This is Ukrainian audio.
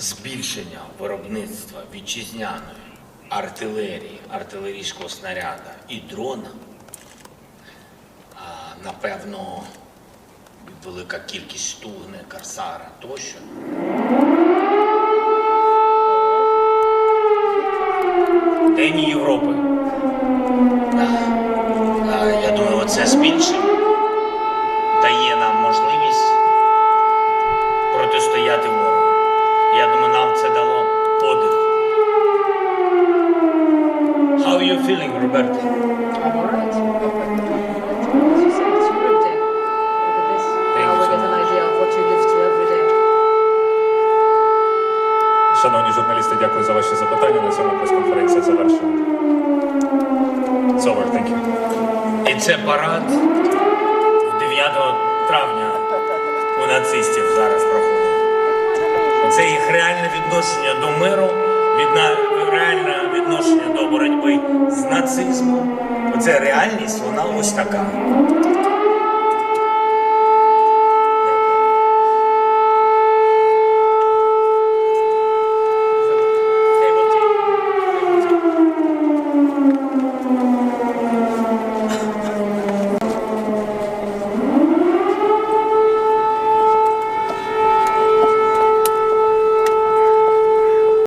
збільшення виробництва вітчизняної артилерії, артилерійського снаряда і дрона, напевно, велика кількість стугни, корсара тощо. День Європи. Я думаю, це збільшення дає нам можливість протистояти нам це дало подих. How are you feeling, Roberto? I'm alright. As you say, it's Europe Day. Look at this. Now we get an idea of what you live through every day. Шановні журналісти, дякую за ваші запитання. На цьому прес-конференція завершена. It's over. Thank you. І це парад 9 травня у нацистів зараз проходить. Це їх реальне відношення до миру, реальне відношення до боротьби з нацизмом. Оце реальність, вона ось така.